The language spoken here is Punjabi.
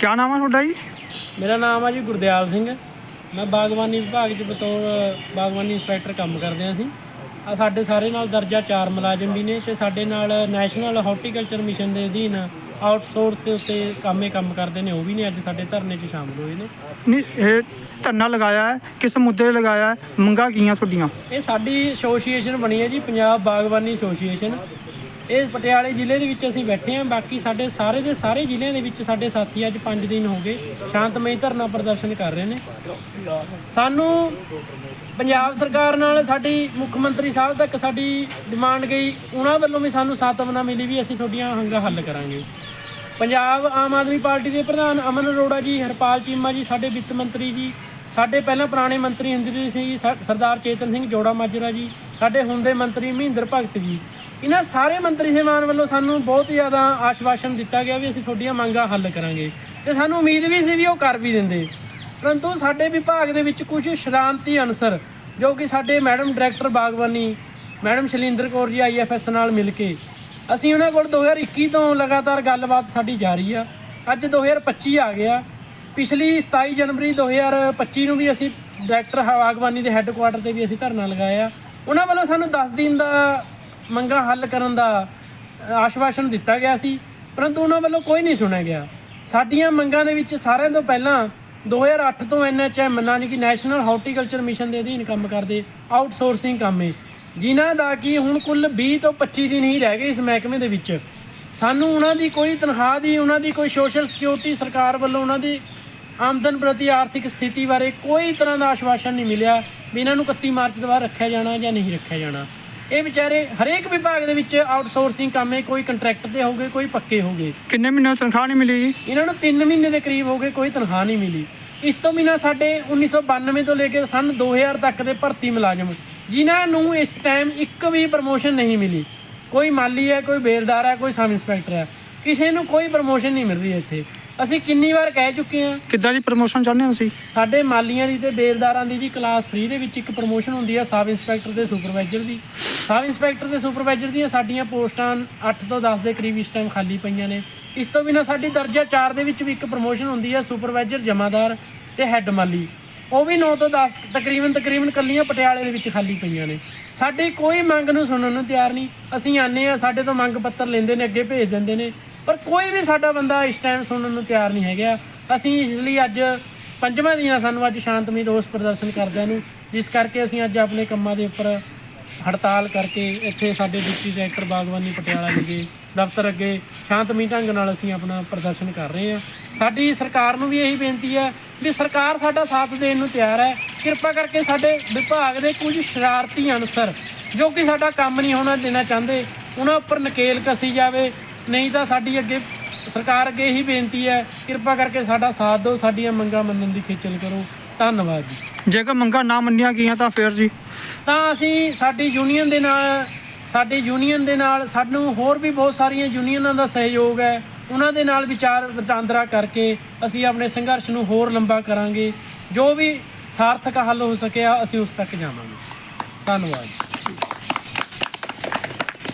ਕਿਆ ਨਾਮ ਆ ਤੁਹਾਡਾ ਜੀ? ਮੇਰਾ ਨਾਮ ਆ ਜੀ ਗੁਰਦਿਆਲ ਸਿੰਘ। ਮੈਂ ਬਾਗਬਾਨੀ ਵਿਭਾਗ 'ਚ ਬਤੌਰ ਬਾਗਬਾਨੀ ਇੰਸਪੈਕਟਰ ਕੰਮ ਕਰਦੇ ਹਾਂ ਅਸੀਂ। ਆ ਸਾਡੇ ਸਾਰੇ ਨਾਲ ਦਰਜਾ 4 ਮੁਲਾਜ਼ਮ ਵੀ ਨੇ ਤੇ ਸਾਡੇ ਨਾਲ ਨੈਸ਼ਨਲ ਹਾਰਟੀਕਲਚਰ ਮਿਸ਼ਨ ਦੇ ਅਧੀਨ ਆਊਟਸੋਰਸ ਦੇ ਉੱਤੇ ਕੰਮੇ ਕੰਮ ਕਰਦੇ ਨੇ ਉਹ ਵੀ ਨੇ ਅੱਜ ਸਾਡੇ ਧਰਨੇ 'ਚ ਸ਼ਾਮਲ ਹੋਏ ਨੇ। ਨਹੀਂ ਇਹ ਧਰਨਾ ਲਗਾਇਆ ਹੈ ਕਿਸ ਮੁੱਦੇ ਤੇ ਲਗਾਇਆ ਹੈ ਮੰਗਾਂ ਕੀਆਂ ਤੁਹਾਡੀਆਂ? ਇਹ ਸਾਡੀ ਐਸੋਸੀਏਸ਼ਨ ਬਣੀ ਹੈ ਜੀ ਪੰਜਾਬ ਬਾਗਬਾਨੀ ਐਸੋਸੀਏਸ਼ਨ। ਇਹ ਪਟਿਆਲੇ ਜ਼ਿਲ੍ਹੇ ਦੇ ਵਿੱਚ ਅਸੀਂ ਬੈਠੇ ਹਾਂ, ਬਾਕੀ ਸਾਡੇ ਸਾਰੇ ਦੇ ਸਾਰੇ ਜ਼ਿਲ੍ਹਿਆਂ ਦੇ ਵਿੱਚ ਸਾਡੇ ਸਾਥੀ ਅੱਜ 5 ਦਿਨ ਹੋ ਗਏ ਸ਼ਾਂਤਮਈ ਧਰਨਾ ਪ੍ਰਦਰਸ਼ਨ ਕਰ ਰਹੇ ਨੇ। ਸਾਨੂੰ ਪੰਜਾਬ ਸਰਕਾਰ ਨਾਲ ਸਾਡੀ ਮੁੱਖ ਮੰਤਰੀ ਸਾਹਿਬ ਤੱਕ ਸਾਡੀ ਡਿਮਾਂਡ ਗਈ, ਉਹਨਾਂ ਵੱਲੋਂ ਵੀ ਸਾਨੂੰ ਸਾਤਵਨਾ ਮਿਲੀ ਵੀ ਅਸੀਂ ਤੁਹਾਡੀਆਂ ਹੰਗਾ ਹੱਲ ਕਰਾਂਗੇ। ਪੰਜਾਬ ਆਮ ਆਦਮੀ ਪਾਰਟੀ ਦੇ ਪ੍ਰਧਾਨ ਅਮਨ ਅਰੋੜਾ ਜੀ, ਹਰਪਾਲ ਚੀਮਾ ਜੀ, ਸਾਡੇ ਵਿੱਤ ਮੰਤਰੀ ਜੀ, ਸਾਡੇ ਪਹਿਲਾਂ ਪੁਰਾਣੇ ਮੰਤਰੀ ਇੰਦਰੀ ਸੀ, ਸਰਦਾਰ ਚੇਤਨ ਸਿੰਘ ਜੋੜਾ ਮਾਜਰਾ ਜੀ, ਸਾਡੇ ਹੁਣ ਦੇ ਮੰਤਰੀ ਮਹਿੰਦਰ ਭਗਤ ਜੀ। ਇਹਨਾਂ ਸਾਰੇ ਮੰਤਰੀ ਸਹਿਬਾਨ ਵੱਲੋਂ ਸਾਨੂੰ ਬਹੁਤ ਜ਼ਿਆਦਾ ਆਸ਼ਵਾਸਨ ਦਿੱਤਾ ਗਿਆ ਵੀ ਅਸੀਂ ਤੁਹਾਡੀਆਂ ਮੰਗਾਂ ਹੱਲ ਕਰਾਂਗੇ। ਤੇ ਸਾਨੂੰ ਉਮੀਦ ਵੀ ਸੀ ਵੀ ਉਹ ਕਰ ਵੀ ਦਿੰਦੇ। ਪਰੰਤੂ ਸਾਡੇ ਵਿਭਾਗ ਦੇ ਵਿੱਚ ਕੁਝ ਸ਼ਰਾਂਤੀ ਅਨਸਰ, ਜੋ ਕਿ ਸਾਡੇ ਮੈਡਮ ਡਾਇਰੈਕਟਰ ਬਾਗਬਾਨੀ, ਮੈਡਮ ਸ਼ੈਲਿੰਦਰ ਕੌਰ ਜੀ ਆਈਐਫਐਸ ਨਾਲ ਮਿਲ ਕੇ, ਅਸੀਂ ਉਹਨਾਂ ਕੋਲ 2021 ਤੋਂ ਲਗਾਤਾਰ ਗੱਲਬਾਤ ਸਾਡੀ ਜਾਰੀ ਆ। ਅੱਜ 2025 ਆ ਗਿਆ। ਪਿਛਲੀ 27 ਜਨਵਰੀ 2025 ਨੂੰ ਵੀ ਅਸੀਂ ਡਾਇਰੈਕਟਰ ਬਾਗਬਾਨੀ ਦੇ ਹੈੱਡਕੁਆਟਰ ਤੇ ਵੀ ਅਸੀਂ ਧਰਨਾ ਲਗਾਇਆ। ਉਹਨਾਂ ਵੱਲੋਂ ਸਾਨੂੰ 10 ਦਿਨ ਦਾ ਮੰਗਾਂ ਹੱਲ ਕਰਨ ਦਾ ਆਸ਼ਵਾਸਨ ਦਿੱਤਾ ਗਿਆ ਸੀ, ਪਰੰਤੂ ਉਹਨਾਂ ਵੱਲੋਂ ਕੋਈ ਨਹੀਂ ਸੁਣਿਆ ਗਿਆ। ਸਾਡੀਆਂ ਮੰਗਾਂ ਦੇ ਵਿੱਚ ਸਾਰਿਆਂ ਤੋਂ ਪਹਿਲਾਂ 2008 ਤੋਂ ਐਨਐਚਐਮ ਯਾਨੀ ਕਿ ਨੈਸ਼ਨਲ ਹਾਰਟੀਕਲਚਰ ਮਿਸ਼ਨ ਦੇ ਅਧੀਨ ਕੰਮ ਕਰਦੇ ਆਊਟਸੋਰਸਿੰਗ ਕੰਮ ਹੈ ਜਿਨ੍ਹਾਂ ਦਾ ਕਿ ਹੁਣ ਕੁੱਲ 20 ਤੋਂ 25 ਦਿਨ ਹੀ ਰਹਿ ਗਏ ਇਸ ਮਹਿਕਮੇ ਦੇ ਵਿੱਚ। ਸਾਨੂੰ ਉਹਨਾਂ ਦੀ ਕੋਈ ਤਨਖਾਹ ਦੀ, ਉਹਨਾਂ ਦੀ ਕੋਈ ਸੋਸ਼ਲ ਸਿਕਿਉਰਿਟੀ ਸਰਕਾਰ ਵੱਲੋਂ ਉਹਨਾਂ ਦੀ ਆਮਦਨ ਪ੍ਰਤੀ ਆਰਥਿਕ ਸਥਿਤੀ ਬਾਰੇ ਕੋਈ ਤਰ੍ਹਾਂ ਦਾ ਆਸ਼ਵਾਸਨ ਨਹੀਂ ਮਿਲਿਆ ਵੀ ਇਹਨਾਂ ਨੂੰ 31 ਮਾਰਚ ਤੋਂ ਬਾਅਦ ਰੱਖਿਆ ਜਾਣਾ ਜਾਂ ਨਹੀਂ ਰੱਖਿਆ ਜਾਣਾ। ਇਹ ਵਿਚਾਰੇ ਹਰੇਕ ਵਿਭਾਗ ਦੇ ਵਿੱਚ ਆਊਟਸੋਰਸਿੰਗ ਕੰਮ ਹੈ ਕੋਈ ਕੰਟਰੈਕਟ ਤੇ ਹੋਗੇ ਕੋਈ ਪੱਕੇ ਹੋਗੇ ਕਿੰਨੇ ਮਹੀਨੇ ਦੀ ਤਨਖਾਹ ਨਹੀਂ ਮਿਲੀ ਜੀ? ਇਹਨਾਂ ਨੂੰ 3 ਮਹੀਨੇ ਦੇ ਕਰੀਬ ਹੋ ਗਏ ਕੋਈ ਤਨਖਾਹ ਨਹੀਂ ਮਿਲੀ। ਇਸ ਤੋਂ ਬਿਨਾਂ ਸਾਡੇ 1992 ਤੋਂ ਲੈ ਕੇ ਸਨ 2000 ਤੱਕ ਦੇ ਭਰਤੀ ਮੁਲਾਜ਼ਮ ਜਿਨ੍ਹਾਂ ਨੂੰ ਇਸ ਟਾਈਮ ਇੱਕ ਵੀ ਪ੍ਰਮੋਸ਼ਨ ਨਹੀਂ ਮਿਲੀ। ਕੋਈ ਮਾਲੀ ਹੈ ਕੋਈ ਬੇਲਦਾਰ ਹੈ ਕੋਈ ਸਬ ਇੰਸਪੈਕਟਰ ਹੈ ਕਿਸੇ ਨੂੰ ਕੋਈ ਪ੍ਰਮੋਸ਼ਨ ਨਹੀਂ ਮਿਲ ਰਹੀ ਇੱਥੇ। ਅਸੀਂ ਕਿੰਨੀ ਵਾਰ ਕਹਿ ਚੁੱਕੇ ਹਾਂ। ਕਿੱਦਾਂ ਦੀ ਪ੍ਰਮੋਸ਼ਨ ਚਾਹੁੰਦੇ ਹੋ ਤੁਸੀਂ? ਸਾਡੇ ਮਾਲੀਆਂ ਦੀ ਤੇ ਬੇਲਦਾਰਾਂ ਦੀ ਜੀ ਕਲਾਸ 3 ਦੇ ਵਿੱਚ ਇੱਕ ਪ੍ਰਮੋਸ਼ਨ ਹੁੰਦੀ ਹੈ ਸਬ ਇੰਸਪੈਕਟਰ ਤੇ ਸੁਪਰਵਾਈਜ਼ਰ ਦੀ। ਸਬ ਇੰਸਪੈਕਟਰ ਤੇ ਸੁਪਰਵਾਈਜ਼ਰ ਦੀਆਂ ਸਾਡੀਆਂ ਪੋਸਟਾਂ 8 ਤੋਂ 10 ਦੇ ਕਰੀਬ ਇਸ ਟਾਈਮ ਖਾਲੀ ਪਈਆਂ ਨੇ। ਇਸ ਤੋਂ ਬਿਨਾਂ ਸਾਡੀ ਦਰਜਾ 4 ਦੇ ਵਿੱਚ ਵੀ ਇੱਕ ਪ੍ਰਮੋਸ਼ਨ ਹੁੰਦੀ ਹੈ ਸੁਪਰਵਾਈਜ਼ਰ, ਜਮਾਦਾਰ ਤੇ ਹੈੱਡ ਮਾਲੀ। ਉਹ ਵੀ 9 ਤੋਂ 10 ਤਕਰੀਬਨ ਤਕਰੀਬਨ ਕੱਲੀਆਂ ਪਟਿਆਲੇ ਦੇ ਵਿੱਚ ਖਾਲੀ ਪਈਆਂ ਨੇ। ਸਾਡੀ ਕੋਈ ਮੰਗ ਨੂੰ ਸੁਣਨ ਨੂੰ ਤਿਆਰ ਨਹੀਂ। ਅਸੀਂ ਆਨੇ ਆ ਸਾਡੇ ਤੋਂ ਮੰਗ ਪੱਤਰ ਲੈਂਦੇ ਨੇ, ਅੱਗੇ ਭੇਜ ਦਿੰਦੇ ਨੇ। ਪਰ ਕੋਈ ਵੀ ਸਾਡਾ ਬੰਦਾ ਇਸ ਟਾਈਮ ਸੁਣਨ ਨੂੰ ਤਿਆਰ ਨਹੀਂ ਹੈਗਾ। ਅਸੀਂ ਇਸ ਲਈ ਅੱਜ ਪੰਜਵਾਂ ਦਿਨ ਸਾਨੂੰ ਅੱਜ ਸ਼ਾਂਤਮਈ ਰੋਸ ਪ੍ਰਦਰਸ਼ਨ ਕਰਦਿਆਂ ਨੂੰ, ਜਿਸ ਕਰਕੇ ਅਸੀਂ ਅੱਜ ਆਪਣੇ ਕੰਮਾਂ ਦੇ ਉੱਪਰ ਹੜਤਾਲ ਕਰਕੇ ਇੱਥੇ ਸਾਡੇ ਡਿਪਟੀ ਡਾਇਰੈਕਟਰ ਬਾਗਬਾਨੀ ਪਟਿਆਲਾ ਜੀ ਦੇ ਦਫ਼ਤਰ ਅੱਗੇ ਸ਼ਾਂਤਮਈ ਢੰਗ ਨਾਲ ਅਸੀਂ ਆਪਣਾ ਪ੍ਰਦਰਸ਼ਨ ਕਰ ਰਹੇ ਹਾਂ। ਸਾਡੀ ਸਰਕਾਰ ਨੂੰ ਵੀ ਇਹੀ ਬੇਨਤੀ ਹੈ ਵੀ ਸਰਕਾਰ ਸਾਡਾ ਸਾਥ ਦੇਣ ਨੂੰ ਤਿਆਰ ਹੈ। ਕਿਰਪਾ ਕਰਕੇ ਸਾਡੇ ਵਿਭਾਗ ਦੇ ਕੁਝ ਸ਼ਰਾਰਤੀ ਅਨਸਰ ਜੋ ਕਿ ਸਾਡਾ ਕੰਮ ਨਹੀਂ ਹੋਣਾ ਦੇਣਾ ਚਾਹੁੰਦੇ, ਉਹਨਾਂ ਉੱਪਰ ਨਕੇਲ ਕਸੀ ਜਾਵੇ। ਨਹੀਂ ਤਾਂ ਸਾਡੀ ਅੱਗੇ ਸਰਕਾਰ ਅੱਗੇ ਇਹੀ ਬੇਨਤੀ ਹੈ, ਕਿਰਪਾ ਕਰਕੇ ਸਾਡਾ ਸਾਥ ਦਿਓ, ਸਾਡੀਆਂ ਮੰਗਾਂ ਮੰਨਣ ਦੀ ਖੇਚਲ ਕਰੋ। ਧੰਨਵਾਦ ਜੀ। ਜੇਕਰ ਮੰਗਾਂ ਨਾ ਮੰਨੀਆਂ ਗਈਆਂ ਤਾਂ ਫਿਰ ਜੀ। ਤਾਂ ਅਸੀਂ ਸਾਡੀ ਯੂਨੀਅਨ ਦੇ ਨਾਲ ਸਾਡੀ ਯੂਨੀਅਨ ਦੇ ਨਾਲ ਸਾਨੂੰ ਹੋਰ ਵੀ ਬਹੁਤ ਸਾਰੀਆਂ ਯੂਨੀਅਨਾਂ ਦਾ ਸਹਿਯੋਗ ਹੈ। ਉਹਨਾਂ ਦੇ ਨਾਲ ਵਿਚਾਰ ਵਟਾਂਦਰਾ ਕਰਕੇ ਅਸੀਂ ਆਪਣੇ ਸੰਘਰਸ਼ ਨੂੰ ਹੋਰ ਲੰਬਾ ਕਰਾਂਗੇ। ਜੋ ਵੀ ਸਾਰਥਕ ਹੱਲ ਹੋ ਸਕਿਆ ਅਸੀਂ ਉਸ ਤੱਕ ਜਾਵਾਂਗੇ। ਧੰਨਵਾਦ।